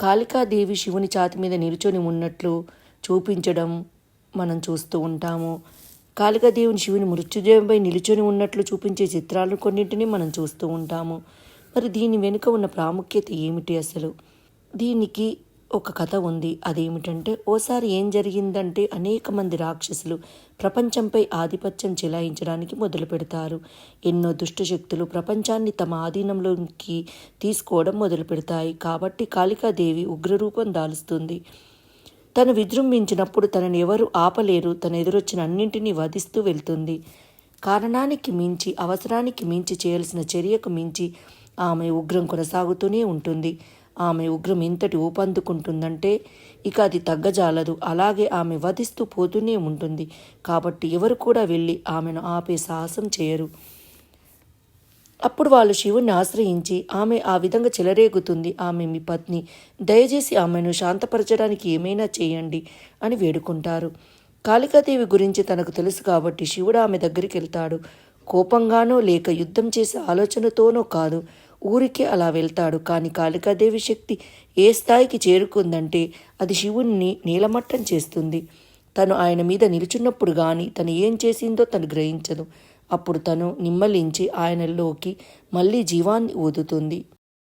కాళికాదేవి శివుని ఛాతి మీద నిలుచొని ఉన్నట్లు చూపించడం మనం చూస్తూ ఉంటాము. కాళికాదేవిని శివుని మృత్యుదేవంపై నిలుచొని ఉన్నట్లు చూపించే చిత్రాలు కొన్నింటిని మనం చూస్తూ ఉంటాము. మరి దీని వెనుక ఉన్న ప్రాముఖ్యత ఏమిటి అసలు? దీనికి ఒక కథ ఉంది. అదేమిటంటే ఓసారి ఏం జరిగిందంటే అనేక మంది రాక్షసులు ప్రపంచంపై ఆధిపత్యం చెలాయించడానికి మొదలు పెడతారు. ఎన్నో దుష్టశక్తులు ప్రపంచాన్ని తమ ఆధీనంలోకి తీసుకోవడం మొదలు పెడతాయి. కాబట్టి కాళికాదేవి ఉగ్రరూపం దాలుస్తుంది. తను విజృంభించినప్పుడు తనని ఎవరు ఆపలేరు. తన ఎదురొచ్చిన అన్నింటినీ వధిస్తూ వెళ్తుంది. కారణానికి మించి అవసరానికి మించి చేయాల్సిన చర్యకు మించి ఆమె ఉగ్రం కొనసాగుతూనే ఉంటుంది. ఆమె ఉగ్రం ఇంతటి ఊపందుకుంటుందంటే ఇక అది తగ్గజాలదు. అలాగే ఆమె వధిస్తూ పోతూనే ఉంటుంది. కాబట్టి ఎవరు కూడా వెళ్ళి ఆమెను ఆపే సాహసం చేయరు. అప్పుడు వాళ్ళు శివుణ్ణి ఆశ్రయించి ఆమె ఆ విధంగా చెలరేగుతుంది. ఆమె మీ పత్ని దయచేసి ఆమెను శాంతపరచడానికి ఏమైనా చేయండి అని వేడుకుంటారు. కాళికాదేవి గురించి తనకు తెలుసు కాబట్టి శివుడు ఆమె దగ్గరికి వెళ్తాడు. కోపంగానో లేక యుద్ధం చేసే ఆలోచనతోనో కాదు. ఊరికే అలా వెళ్తాడు. కానీ కాళికాదేవి శక్తి ఏ స్థాయికి చేరుకుందంటే అది శివుణ్ణి నీలమట్టం చేస్తుంది. తను ఆయన మీద నిలుచున్నప్పుడు కానీ తను ఏం చేసిందో తను గ్రహించదు. అప్పుడు తను నిమ్మలించి ఆయనలోకి మళ్ళీ జీవాన్ని ఊదుతుంది.